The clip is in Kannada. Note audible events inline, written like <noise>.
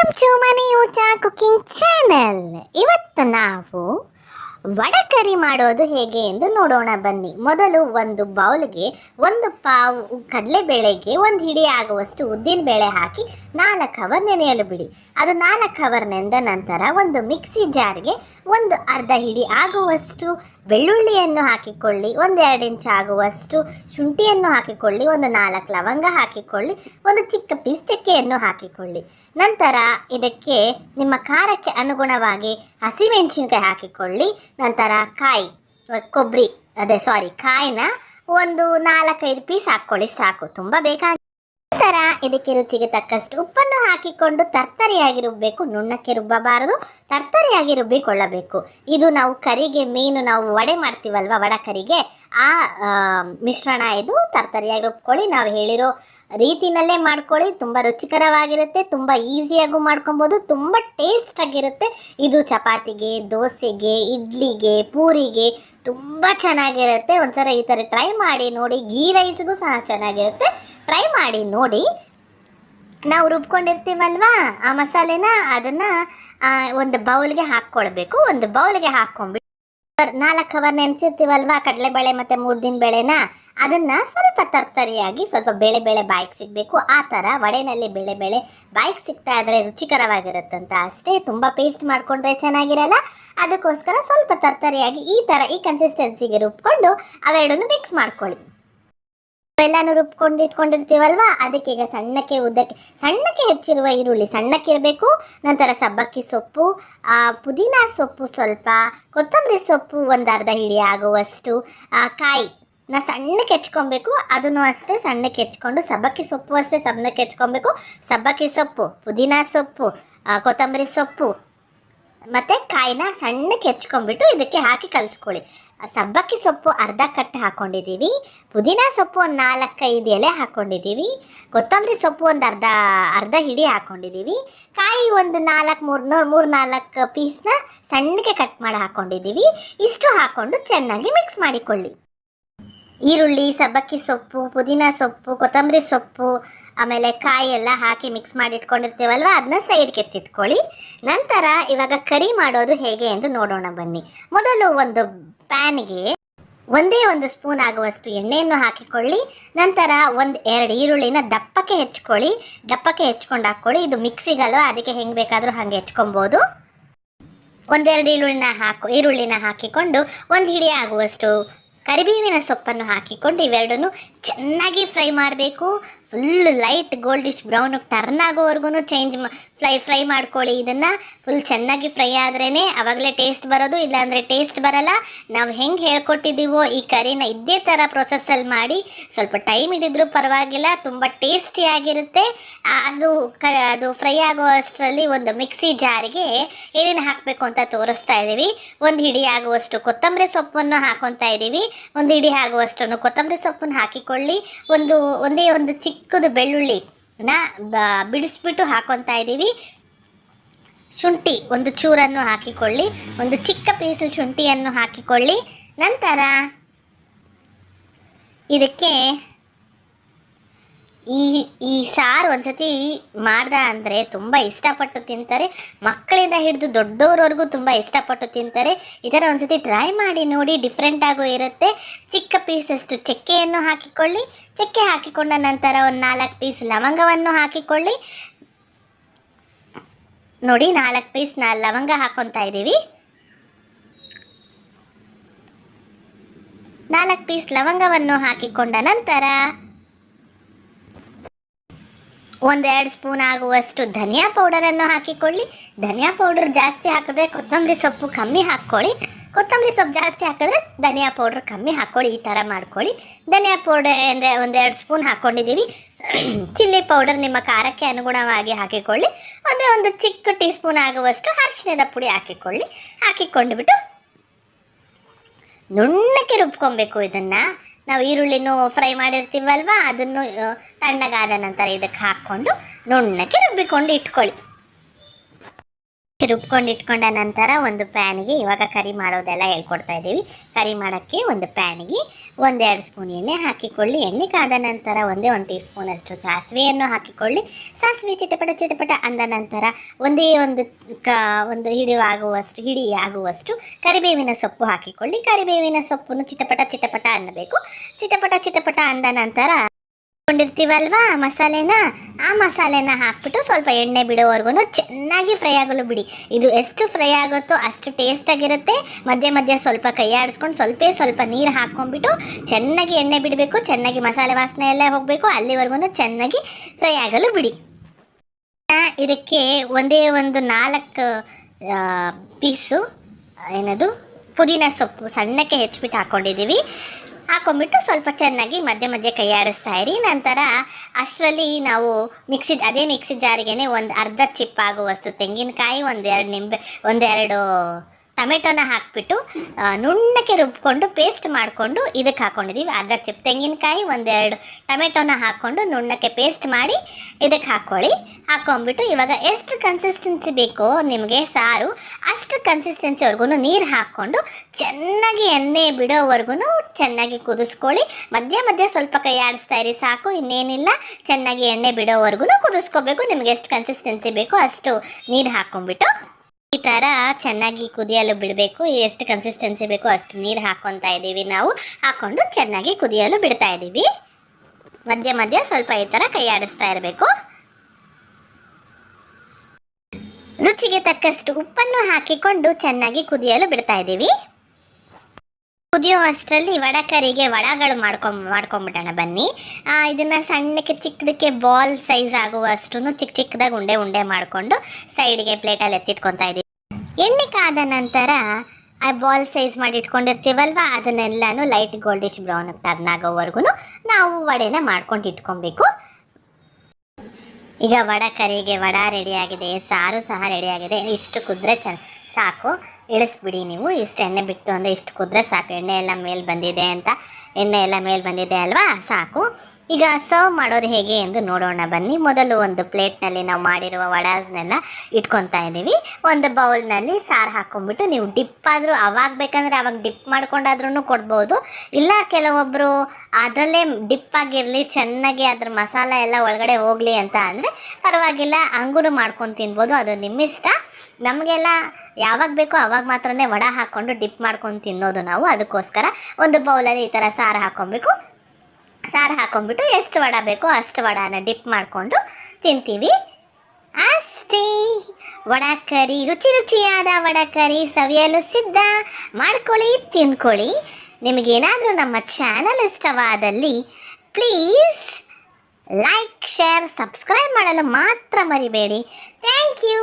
ವೆಲ್ಕಮ್ ಟು ಮನಿ ಊಟ ಕುಕಿಂಗ್ ಚಾನೆಲ್ ಇವತ್ತು ನಾವು ವಡಕರಿ ಮಾಡೋದು ಹೇಗೆ ಎಂದು ನೋಡೋಣ. ಬನ್ನಿ. ಮೊದಲು ಒಂದು ಬೌಲ್ಗೆ ಒಂದು ಪಾವು ಕಡಲೆಬೇಳೆಗೆ ಒಂದು ಹಿಡಿ ಆಗುವಷ್ಟು ಉದ್ದಿನ ಬೇಳೆ ಹಾಕಿ ನಾಲ್ಕು ಅವರ್ ನೆನೆಯಲು ಬಿಡಿ. ಅದು ನಾಲ್ಕು ಅವರ್ ನೆಂದ ನಂತರ ಒಂದು ಮಿಕ್ಸಿ ಜಾರ್ಗೆ ಒಂದು ಅರ್ಧ ಹಿಡಿ ಆಗುವಷ್ಟು ಬೆಳ್ಳುಳ್ಳಿಯನ್ನು ಹಾಕಿಕೊಳ್ಳಿ. ಒಂದು ಎರಡು ಇಂಚ್ ಆಗುವಷ್ಟು ಶುಂಠಿಯನ್ನು ಹಾಕಿಕೊಳ್ಳಿ. ಒಂದು ನಾಲ್ಕು ಲವಂಗ ಹಾಕಿಕೊಳ್ಳಿ. ಒಂದು ಚಿಕ್ಕ ಪೀಸ್ ಚಕ್ಕೆಯನ್ನು ಹಾಕಿಕೊಳ್ಳಿ. ನಂತರ ಇದಕ್ಕೆ ನಿಮ್ಮ ಖಾರಕ್ಕೆ ಅನುಗುಣವಾಗಿ ಹಸಿಮೆಣಸಿನ್ಕಾಯಿ ಹಾಕಿಕೊಳ್ಳಿ. ನಂತರ ಕಾಯಿ ಕೊಬ್ಬರಿ ಅದೇ ಸಾರಿ ಕಾಯಿನ ಒಂದು ನಾಲ್ಕೈದು ಪೀಸ್ ಹಾಕ್ಕೊಳ್ಳಿ ಸಾಕು ತುಂಬ ಬೇಕಾಗಿ ನಂತರ ಇದಕ್ಕೆ ರುಚಿಗೆ ತಕ್ಕಷ್ಟು ಉಪ್ಪನ್ನು ಹಾಕಿಕೊಂಡು ತರ್ತರಿಯಾಗಿ ರುಬ್ಬಬೇಕು ನುಣ್ಣಕ್ಕೆ ರುಬ್ಬಬಾರದು ತರ್ತರಿಯಾಗಿ ರುಬ್ಬಿಕೊಳ್ಳಬೇಕು. ಇದು ನಾವು ಕರಿಗೆ ಮೀನು ನಾವು ವಡೆ ಮಾಡ್ತೀವಲ್ವ ವಡ ಕರಿಗೆ ಆ, ಮಿಶ್ರಣ ಇದು ತರ್ತರಿಯಾಗಿ ರುಬ್ಕೊಳ್ಳಿ. ನಾವು ಹೇಳಿರೋ ರೀತಿನಲ್ಲೇ ಮಾಡ್ಕೊಳ್ಳಿ, ತುಂಬ ರುಚಿಕರವಾಗಿರುತ್ತೆ, ತುಂಬ ಈಸಿಯಾಗೂ ಮಾಡ್ಕೊಬೋದು, ತುಂಬ ಟೇಸ್ಟ್ ಆಗಿರುತ್ತೆ ಇದು ಚಪಾತಿಗೆ, ದೋಸೆಗೆ, ಇಡ್ಲಿಗೆ, ಪೂರಿಗೆ ತುಂಬ ಚೆನ್ನಾಗಿರುತ್ತೆ. ಒಂದ್ಸಲ ಈ ಥರ ಟ್ರೈ ಮಾಡಿ ನೋಡಿ ಗೀ ರೈಸ್ಗೂ ಸಹ ಚೆನ್ನಾಗಿರುತ್ತೆ. ಟ್ರೈ ಮಾಡಿ ನೋಡಿ. ನಾವು ರುಬ್ಕೊಂಡಿರ್ತೀವಲ್ವಾ ಆ ಮಸಾಲೆನ? ಅದನ್ನು ಒಂದು ಬೌಲ್ಗೆ ಹಾಕ್ಕೊಳ್ಬೇಕು. ಒಂದು ಬೌಲ್ಗೆ ಹಾಕ್ಕೊಂಡ್ಬಿಟ್ಟು ನಾಲ್ಕು ಅವರ್ ನೆನೆಸಿರ್ತೀವಲ್ವಾ? ಕಡಲೆಬೇಳೆ ಮತ್ತು ಮೂರ್ದಿನ ಬೇಳೆನ? ಅದನ್ನ ಸ್ವಲ್ಪ ತರ್ತರಿಯಾಗಿ ಸ್ವಲ್ಪ ಬೇಳೆ ಬೇಳೆ ಬಾಯಿಗೆ ಸಿಗಬೇಕು. ಆ ಥರ ವಡೆನಲ್ಲಿ ಬೇಳೆ ಬೇಳೆ ಬಾಯಿಗೆ ಸಿಗ್ತಾ ಇದ್ರೆ ರುಚಿಕರವಾಗಿರುತ್ತಂತ ಅಷ್ಟೇ. ತುಂಬ ಪೇಸ್ಟ್ ಮಾಡ್ಕೊಂಡ್ರೆ ಚೆನ್ನಾಗಿರಲ್ಲ. ಅದಕ್ಕೋಸ್ಕರ ಸ್ವಲ್ಪ ತರ್ತರಿಯಾಗಿ ಈ ಥರ ಈ ಕನ್ಸಿಸ್ಟೆನ್ಸಿಗೆ ರುಬ್ಕೊಂಡು ಅವೆರಡನ್ನು ಮಿಕ್ಸ್ ಮಾಡ್ಕೊಳ್ಳಿ. ಎಲ್ಲಾನು ರುಬ್ಕೊಂಡು ಇಟ್ಕೊಂಡಿರ್ತೀವಲ್ವಾ? ಅದಕ್ಕೆ ಈಗ ಸಣ್ಣಕ್ಕೆ ಉದ್ದಕ್ಕೆ ಸಣ್ಣಕ್ಕೆ ಹೆಚ್ಚಿರುವ ಈರುಳ್ಳಿ. ಸಣ್ಣಕ್ಕೆ ಇರಬೇಕು, ನಂತರ ಸಬ್ಬಕ್ಕಿ ಸೊಪ್ಪು ಪುದೀನ ಸೊಪ್ಪು ಸ್ವಲ್ಪ, ಕೊತ್ತಂಬರಿ ಸೊಪ್ಪು ಒಂದು ಅರ್ಧ ಹಿಡಿ ಆಗುವಷ್ಟು ಕಾಯಿ. ನಾ ಸಣ್ಣಕ್ಕೆ ಹೆಚ್ಕೊಬೇಕು, ಅದನ್ನು ಅಷ್ಟೇ ಸಣ್ಣಕ್ಕೆ ಹೆಚ್ಕೊಂಡು, ಸಬ್ಬಕ್ಕಿ ಸೊಪ್ಪು ಅಷ್ಟೇ ಸಣ್ಣಕ್ಕೆ ಹೆಚ್ಕೊಬೇಕು. ಸಬ್ಬಕ್ಕಿ ಸೊಪ್ಪು, ಪುದೀನ ಸೊಪ್ಪು ಕೊತ್ತಂಬರಿ ಸೊಪ್ಪು ಮತ್ತು ಕಾಯಿನ ಸಣ್ಣಕ್ಕೆ ಹೆಚ್ಕೊಂಡ್ಬಿಟ್ಟು ಇದಕ್ಕೆ ಹಾಕಿ ಕಲಿಸ್ಕೊಳ್ಳಿ. ಸಬ್ಬಕ್ಕಿ ಸೊಪ್ಪು ಅರ್ಧ ಕಟ್ಟು ಹಾಕ್ಕೊಂಡಿದ್ದೀವಿ ಪುದೀನ ಸೊಪ್ಪು ಒಂದು ನಾಲ್ಕೈದು ಎಲೆ ಹಾಕ್ಕೊಂಡಿದ್ದೀವಿ ಕೊತ್ತಂಬರಿ ಸೊಪ್ಪು ಒಂದು ಅರ್ಧ ಅರ್ಧ ಹಿಡಿ ಹಾಕ್ಕೊಂಡಿದ್ದೀವಿ ಕಾಯಿ ಒಂದು ನಾಲ್ಕು ಮೂರು ಮೂರು ನಾಲ್ಕು ಪೀಸ್ನ ಸಣ್ಣಗೆ ಕಟ್ ಮಾಡಿ ಹಾಕ್ಕೊಂಡಿದ್ದೀವಿ ಇಷ್ಟು ಹಾಕ್ಕೊಂಡು ಚೆನ್ನಾಗಿ ಮಿಕ್ಸ್ ಮಾಡಿಕೊಳ್ಳಿ. ಈರುಳ್ಳಿ, ಸಬ್ಬಕ್ಕಿ ಸೊಪ್ಪು, ಪುದೀನ ಸೊಪ್ಪು, ಕೊತ್ತಂಬರಿ ಸೊಪ್ಪು, ಆಮೇಲೆ ಕಾಯಿ ಎಲ್ಲ ಹಾಕಿ ಮಿಕ್ಸ್ ಮಾಡಿ ಇಟ್ಕೊಂಡಿರ್ತೀವಲ್ವ ಅದನ್ನ ಸೈಡ್ಗೆ ಎತ್ತಿಟ್ಕೊಳ್ಳಿ. ನಂತರ ಇವಾಗ ಕರಿ ಮಾಡೋದು ಹೇಗೆ ಎಂದು ನೋಡೋಣ ಬನ್ನಿ. ಮೊದಲು ಒಂದು ಪ್ಯಾನ್ಗೆ ಒಂದೇ ಒಂದು ಸ್ಪೂನ್ ಆಗುವಷ್ಟು ಎಣ್ಣೆಯನ್ನು ಹಾಕಿಕೊಳ್ಳಿ. ನಂತರ ಒಂದು ಎರಡು ಈರುಳ್ಳಿನ ದಪ್ಪಕ್ಕೆ ಹೆಚ್ಕೊಳ್ಳಿ. ದಪ್ಪಕ್ಕೆ ಹೆಚ್ಕೊಂಡು ಹಾಕ್ಕೊಳ್ಳಿ. ಇದು ಮಿಕ್ಸಿಗಲ್ವ? ಅದಕ್ಕೆ ಹೆಂಗೆ ಬೇಕಾದರೂ ಹಾಗೆ ಹೆಚ್ಕೊಬೋದು. ಒಂದೆರಡು ಈರುಳ್ಳಿನ ಹಾಕು ಈರುಳ್ಳಿನ ಹಾಕಿಕೊಂಡು ಒಂದು ಹಿಡಿ ಆಗುವಷ್ಟು ಕರಿಬೇವಿನ ಸೊಪ್ಪನ್ನು ಹಾಕಿಕೊಂಡು ಇವೆರಡನ್ನು ಚೆನ್ನಾಗಿ ಫ್ರೈ ಮಾಡಬೇಕು. Full light goldish brown turn ಆಗೋವರೆಗೂ ಚೇಂಜ್ ಫ್ರೈ ಫ್ರೈ ಮಾಡ್ಕೊಳ್ಳಿ. ಇದನ್ನು ಫುಲ್ ಚೆನ್ನಾಗಿ ಫ್ರೈ ಆದ್ರೇ ಅವಾಗಲೇ ಟೇಸ್ಟ್ ಬರೋದು, ಇಲ್ಲಾಂದರೆ ಟೇಸ್ಟ್ ಬರಲ್ಲ. ನಾವು ಹೆಂಗೆ ಹೇಳ್ಕೊಟ್ಟಿದ್ದೀವೋ ಈ ಕರಿನ ಇದೇ ಥರ ಪ್ರೊಸೆಸ್ಸಲ್ಲಿ ಮಾಡಿ ಸ್ವಲ್ಪ ಟೈಮ್ ಹಿಡಿದ್ರೂ ಪರವಾಗಿಲ್ಲ, ತುಂಬ ಟೇಸ್ಟಿಯಾಗಿರುತ್ತೆ ಅದು ಕ, ಅದು ಫ್ರೈ ಆಗೋ ಅಷ್ಟರಲ್ಲಿ ಒಂದು ಮಿಕ್ಸಿ ಜಾರಿಗೆ ಏನೇನು ಹಾಕಬೇಕು ಅಂತ ತೋರಿಸ್ತಾ ಇದ್ದೀವಿ ಒಂದು ಹಿಡಿ ಆಗುವಷ್ಟು ಕೊತ್ತಂಬರಿ ಸೊಪ್ಪನ್ನು ಹಾಕೊತಾ ಇದ್ದೀವಿ ಒಂದು ಹಿಡಿ ಆಗುವಷ್ಟನ್ನು ಕೊತ್ತಂಬರಿ ಸೊಪ್ಪನ್ನು ಹಾಕಿಕೊಳ್ಳಿ ಒಂದು, ಒಂದೇ ಒಂದು ಚಿಕ್ಕದು ಬೆಳ್ಳುಳ್ಳಿನ ಬಿಡಿಸ್ಬಿಟ್ಟು ಹಾಕೊತಾ ಇದ್ದೀವಿ. ಶುಂಠಿ ಒಂದು ಚೂರನ್ನು ಹಾಕಿಕೊಳ್ಳಿ. ಒಂದು ಚಿಕ್ಕ ಪೀಸು ಶುಂಠಿಯನ್ನು ಹಾಕಿಕೊಳ್ಳಿ. ನಂತರ ಇದಕ್ಕೆ ಈ ಈ ಸಾರು ಒಂದ್ಸತಿ ಮಾಡ್ದ ಅಂದರೆ ತುಂಬ ಇಷ್ಟಪಟ್ಟು ತಿಂತಾರೆ. ಮಕ್ಕಳಿಂದ ಹಿಡಿದು ದೊಡ್ಡವರವರೆಗೂ ತುಂಬ ಇಷ್ಟಪಟ್ಟು ತಿಂತಾರೆ. ಈ ಥರ ಒಂದ್ಸತಿ ಟ್ರೈ ಮಾಡಿ ನೋಡಿ ಡಿಫ್ರೆಂಟ್ ಆಗು ಇರುತ್ತೆ. ಚಿಕ್ಕ ಪೀಸಷ್ಟು ಚಕ್ಕೆಯನ್ನು ಹಾಕಿಕೊಳ್ಳಿ. ಚಕ್ಕೆ ಹಾಕಿಕೊಂಡ ನಂತರ ಒಂದು ನಾಲ್ಕು ಪೀಸ್ ಲವಂಗವನ್ನು ಹಾಕಿಕೊಳ್ಳಿ. ನೋಡಿ ನಾಲ್ಕು ಪೀಸ್ ನಾ ಲವಂಗ ಹಾಕೊತಾ ಇದ್ದೀವಿ. ನಾಲ್ಕು ಪೀಸ್ ಲವಂಗವನ್ನು ಹಾಕಿಕೊಂಡ ನಂತರ ಒಂದೆರಡು ಸ್ಪೂನ್ ಆಗುವಷ್ಟು ಧನಿಯಾ ಪೌಡರನ್ನು ಹಾಕಿಕೊಳ್ಳಿ. ಧನಿಯಾ ಪೌಡರ್ ಜಾಸ್ತಿ ಹಾಕಿದ್ರೆ ಕೊತ್ತಂಬರಿ ಸೊಪ್ಪು ಕಮ್ಮಿ ಹಾಕ್ಕೊಳ್ಳಿ. ಕೊತ್ತಂಬರಿ ಸೊಪ್ಪು ಜಾಸ್ತಿ ಹಾಕಿದ್ರೆ ಧನಿಯಾ ಪೌಡ್ರ್ ಕಮ್ಮಿ ಹಾಕ್ಕೊಳ್ಳಿ, ಈ ಥರ ಮಾಡ್ಕೊಳ್ಳಿ. ಧನಿಯಾ ಪೌಡರ್ ಅಂದರೆ ಒಂದೆರಡು ಸ್ಪೂನ್ ಹಾಕ್ಕೊಂಡಿದ್ದೀವಿ <clears throat> ಚಿಲ್ಲಿ ಪೌಡರ್ ನಿಮ್ಮ ಖಾರಕ್ಕೆ ಅನುಗುಣವಾಗಿ ಹಾಕಿಕೊಳ್ಳಿ. ಅದೇ ಒಂದು ಚಿಕ್ಕ ಟೀ ಸ್ಪೂನ್ ಆಗುವಷ್ಟು ಅರಿಶಿಣದ ಪುಡಿ ಹಾಕಿಕೊಳ್ಳಿ. ಹಾಕಿಕೊಂಡ್ಬಿಟ್ಟು ನುಣ್ಣಕ್ಕೆ ರುಬ್ಕೊಬೇಕು ಇದನ್ನು. ನಾವು ಈರುಳ್ಳಿನೂ ಫ್ರೈ ಮಾಡಿರ್ತೀವಲ್ವ? ಅದನ್ನು ತಣ್ಣಗಾದ ನಂತರ ಇದಕ್ಕೆ ಹಾಕ್ಕೊಂಡು ನುಣ್ಣಕ್ಕೆ ರುಬ್ಬಿಕೊಂಡು ಇಟ್ಕೊಳ್ಳಿ. ರುಬ್ಕೊಂಡು ಇಟ್ಕೊಂಡ ನಂತರ ಒಂದು ಪ್ಯಾನಿಗೆ ಇವಾಗ ಕರಿ ಮಾಡೋದೆಲ್ಲ ಹೇಳ್ಕೊಡ್ತಾ ಇದ್ದೀವಿ. ಕರಿ ಮಾಡೋಕ್ಕೆ ಒಂದು ಪ್ಯಾನಿಗೆ ಒಂದೆರಡು ಸ್ಪೂನ್ ಎಣ್ಣೆ ಹಾಕಿಕೊಳ್ಳಿ. ಎಣ್ಣೆ ಕಾದ ನಂತರ ಒಂದೇ ಒಂದು ಟೀ ಸ್ಪೂನಷ್ಟು ಸಾಸಿವೆಯನ್ನು ಹಾಕಿಕೊಳ್ಳಿ. ಸಾಸಿವೆ ಚಿಟಪಟ ಚಿಟಪಟ ಅಂದ ನಂತರ ಒಂದೇ ಒಂದು ಕ, ಒಂದು ಹಿಡಿ ಆಗುವಷ್ಟು ಹಿಡಿ ಆಗುವಷ್ಟು ಕರಿಬೇವಿನ ಸೊಪ್ಪು ಹಾಕಿಕೊಳ್ಳಿ. ಕರಿಬೇವಿನ ಸೊಪ್ಪನ್ನು ಚಿಟಪಟ ಚಿಟಪಟ ಅನ್ನಬೇಕು. ಚಿಟಪಟ ಚಿಟಪಟ ಅಂದ ನಂತರ ಕೊಂಡಿರ್ತೀವಲ್ವಾ ಮಸಾಲೆನ? ಆ ಮಸಾಲೆನ ಹಾಕ್ಬಿಟ್ಟು ಸ್ವಲ್ಪ ಎಣ್ಣೆ ಬಿಡೋವರೆಗೂ ಚೆನ್ನಾಗಿ ಫ್ರೈ ಆಗಲು ಬಿಡಿ. ಇದು ಎಷ್ಟು ಫ್ರೈ ಆಗುತ್ತೋ ಅಷ್ಟು ಟೇಸ್ಟ್ ಆಗಿರುತ್ತೆ. ಮಧ್ಯೆ ಮಧ್ಯೆ ಸ್ವಲ್ಪ ಕೈ ಆಡಿಸ್ಕೊಂಡು ಸ್ವಲ್ಪ ಸ್ವಲ್ಪ ನೀರು ಹಾಕ್ಕೊಂಡ್ಬಿಟ್ಟು ಚೆನ್ನಾಗಿ ಎಣ್ಣೆ ಬಿಡಬೇಕು, ಚೆನ್ನಾಗಿ ಮಸಾಲೆ ವಾಸನೆ ಎಲ್ಲ ಹೋಗಬೇಕು ಅಲ್ಲಿವರೆಗೂ ಚೆನ್ನಾಗಿ ಫ್ರೈ ಆಗಲು ಬಿಡಿ. ಇದಕ್ಕೆ ಒಂದೇ ಒಂದು ನಾಲ್ಕು ಪೀಸು ಏನದು? ಪುದೀನ ಸೊಪ್ಪು ಸಣ್ಣಕ್ಕೆ ಹೆಚ್ಚಿಬಿಟ್ಟು ಹಾಕ್ಕೊಂಡಿದ್ದೀವಿ ಹಾಕೊಂಡ್ಬಿಟ್ಟು ಸ್ವಲ್ಪ ಚೆನ್ನಾಗಿ ಮಧ್ಯೆ ಮಧ್ಯೆ ಕೈ ಆಡಿಸ್ತಾ ಇರಿ. ನಂತರ ಅಷ್ಟರಲ್ಲಿ ನಾವು ಮಿಕ್ಸಿ ಅದೇ ಮಿಕ್ಸಿ ಜಾರಿಗೆನೆ ಒಂದು ಅರ್ಧ ಚಿಪ್ಪಾಗುವಷ್ಟು ತೆಂಗಿನಕಾಯಿ, ಒಂದೆರಡು ನಿಂಬೆ, ಒಂದೆರಡು ಟೊಮೆಟೊನ ಹಾಕ್ಬಿಟ್ಟು ನುಣ್ಣಕ್ಕೆ ರುಬ್ಕೊಂಡು ಪೇಸ್ಟ್ ಮಾಡಿಕೊಂಡು ಇದಕ್ಕೆ ಹಾಕ್ಕೊಂಡಿದ್ದೀವಿ ಅರ್ಧ ಚಿಪ್ ತೆಂಗಿನಕಾಯಿ, ಒಂದೆರಡು ಟೊಮೆಟೊನ ಹಾಕ್ಕೊಂಡು ನುಣ್ಣಕ್ಕೆ ಪೇಸ್ಟ್ ಮಾಡಿ ಇದಕ್ಕೆ ಹಾಕ್ಕೊಳ್ಳಿ. ಹಾಕ್ಕೊಂಬಿಟ್ಟು ಇವಾಗ ಎಷ್ಟು ಕನ್ಸಿಸ್ಟೆನ್ಸಿ ಬೇಕೋ ನಿಮಗೆ ಸಾರು, ಅಷ್ಟು ಕನ್ಸಿಸ್ಟೆನ್ಸಿವರೆಗೂ ನೀರು ಹಾಕ್ಕೊಂಡು ಚೆನ್ನಾಗಿ ಎಣ್ಣೆ ಬಿಡೋವರೆಗೂ ಚೆನ್ನಾಗಿ ಕುದಿಸ್ಕೊಳ್ಳಿ. ಮಧ್ಯ ಮಧ್ಯ ಸ್ವಲ್ಪ ಕೈ ಆಡಿಸ್ತಾ ಇರಿ, ಸಾಕು, ಇನ್ನೇನಿಲ್ಲ. ಚೆನ್ನಾಗಿ ಎಣ್ಣೆ ಬಿಡೋವರೆಗೂ ಕುದಿಸ್ಕೋಬೇಕು. ನಿಮಗೆ ಎಷ್ಟು ಕನ್ಸಿಸ್ಟೆನ್ಸಿ ಬೇಕೋ ಅಷ್ಟು ನೀರು ಹಾಕ್ಕೊಂಬಿಟ್ಟು ಈ ಥರ ಚೆನ್ನಾಗಿ ಕುದಿಯಲು ಬಿಡಬೇಕು. ಎಷ್ಟು ಕನ್ಸಿಸ್ಟೆನ್ಸಿ ಬೇಕು ಅಷ್ಟು ನೀರು ಹಾಕ್ಕೊತಾ ಇದ್ದೀವಿ ನಾವು. ಹಾಕ್ಕೊಂಡು ಚೆನ್ನಾಗಿ ಕುದಿಯಲು ಬಿಡ್ತಾ ಇದ್ದೀವಿ. ಮಧ್ಯ ಮಧ್ಯ ಸ್ವಲ್ಪ ಈ ಥರ ಕೈ ಆಡಿಸ್ತಾ ಇರಬೇಕು. ರುಚಿಗೆ ತಕ್ಕಷ್ಟು ಉಪ್ಪನ್ನು ಹಾಕಿಕೊಂಡು ಚೆನ್ನಾಗಿ ಕುದಿಯಲು ಬಿಡ್ತಾ ಇದ್ದೀವಿ. ಕುದಿಯೋ ಅಷ್ಟರಲ್ಲಿ ವಡಕರಿಗೆ ವಡಗಳು ಮಾಡ್ಕೊಂಡ್ ಮಾಡ್ಕೊಂಬಿಡೋಣ ಬನ್ನಿ. ಇದನ್ನು ಸಣ್ಣಕ್ಕೆ ಚಿಕ್ಕದಕ್ಕೆ ಬಾಲ್ ಸೈಜ್ ಆಗುವಷ್ಟು ಚಿಕ್ಕ ಚಿಕ್ಕದಾಗಿ ಉಂಡೆ ಉಂಡೆ ಮಾಡಿಕೊಂಡು ಸೈಡ್ಗೆ ಪ್ಲೇಟಲ್ಲಿ ಎತ್ತಿಟ್ಕೊತಾ ಇದ್ದೀವಿ. ಎಣ್ಣೆ ಕಾದ ನಂತರ ಆ ಬಾಲ್ ಸೈಜ್ ಮಾಡಿ ಇಟ್ಕೊಂಡಿರ್ತೀವಲ್ವ, ಅದನ್ನೆಲ್ಲನೂ ಲೈಟ್ ಗೋಲ್ಡಿಶ್ ಬ್ರೌನ್ ಟರ್ನ್ ನಾವು ವಡೆನ ಮಾಡ್ಕೊಂಡು ಇಟ್ಕೊಬೇಕು. ಈಗ ವಡ ಕರಿಗೆ ವಡ ರೆಡಿಯಾಗಿದೆ ಸಾರು ಸಹ ರೆಡಿಯಾಗಿದೆ ಇಷ್ಟು ಕುದ್ರೆ ಚ ಸಾಕು. ಇಳಿಸ್ಬಿಡಿ ನೀವು, ಇಷ್ಟು ಎಣ್ಣೆ ಬಿಟ್ಟು ಅಂದರೆ ಇಷ್ಟು ಕುದ್ರೆ ಸಾಕು. ಎಣ್ಣೆ ಎಲ್ಲ ಮೇಲೆ ಬಂದಿದೆ ಅಂತ. ಎಣ್ಣೆ ಎಲ್ಲ ಮೇಲೆ ಬಂದಿದೆ ಅಲ್ವಾ? ಸಾಕು. ಈಗ ಸರ್ವ್ ಮಾಡೋದು ಹೇಗೆ ಎಂದು ನೋಡೋಣ. ಬನ್ನಿ. ಮೊದಲು ಒಂದು ಪ್ಲೇಟ್ನಲ್ಲಿ ನಾವು ಮಾಡಿರುವ ವಡಾಸ್ನೆಲ್ಲ ಇಟ್ಕೊತಾ ಇದ್ದೀವಿ. ಒಂದು ಬೌಲ್ನಲ್ಲಿ ಸಾರು ಹಾಕ್ಕೊಂಡ್ಬಿಟ್ಟು ನೀವು ಡಿಪ್ ಆದರೂ ಅವಾಗ ಬೇಕಂದರೆ ಅವಾಗ ಡಿಪ್ ಮಾಡ್ಕೊಂಡಾದ್ರೂ ಕೊಡ್ಬೋದು. ಇಲ್ಲ ಕೆಲವೊಬ್ಬರು ಅದರಲ್ಲೇ ಡಿಪ್ ಆಗಿರಲಿ, ಚೆನ್ನಾಗಿ ಅದ್ರ ಮಸಾಲ ಎಲ್ಲ ಒಳಗಡೆ ಹೋಗಲಿ ಅಂತ ಅಂದರೆ ಪರವಾಗಿಲ್ಲ. ಹಂಗೂ ಮಾಡ್ಕೊಂಡು ತಿನ್ಬೋದು. ಅದು ನಿಮ್ಮಿಷ್ಟ. ನಮಗೆಲ್ಲ ಯಾವಾಗ ಬೇಕೋ ಅವಾಗ ಮಾತ್ರನೇ ವಡ ಹಾಕ್ಕೊಂಡು ಡಿಪ್ ಮಾಡ್ಕೊಂಡು ತಿನ್ನೋದು ನಾವು. ಅದಕ್ಕೋಸ್ಕರ ಒಂದು ಬೌಲಲ್ಲಿ ಈ ಥರ ಸಾರು ಹಾಕ್ಕೊಬೇಕು ಸಾರು ಹಾಕ್ಕೊಂಡ್ಬಿಟ್ಟು ಎಷ್ಟು ವಡ ಬೇಕೋ ಅಷ್ಟು ವಡಾನ ಡಿಪ್ ಮಾಡಿಕೊಂಡು ತಿಂತೀವಿ. ಅಷ್ಟೇ. ವಡ ಕರಿ, ರುಚಿ ರುಚಿಯಾದ ವಡ ಕರಿ, ಸವಿಯಲು ಸಿದ್ಧ. ಮಾಡ್ಕೊಳ್ಳಿ, ತಿನ್ಕೊಳ್ಳಿ. ನಿಮಗೇನಾದರೂ ನಮ್ಮ ಚಾನಲ್ ಇಷ್ಟವಾದಲ್ಲಿ ಪ್ಲೀಸ್ ಲೈಕ್ ಶೇರ್ ಸಬ್ಸ್ಕ್ರೈಬ್ ಮಾಡಲು ಮಾತ್ರ ಮರಿಬೇಡಿ. Thank you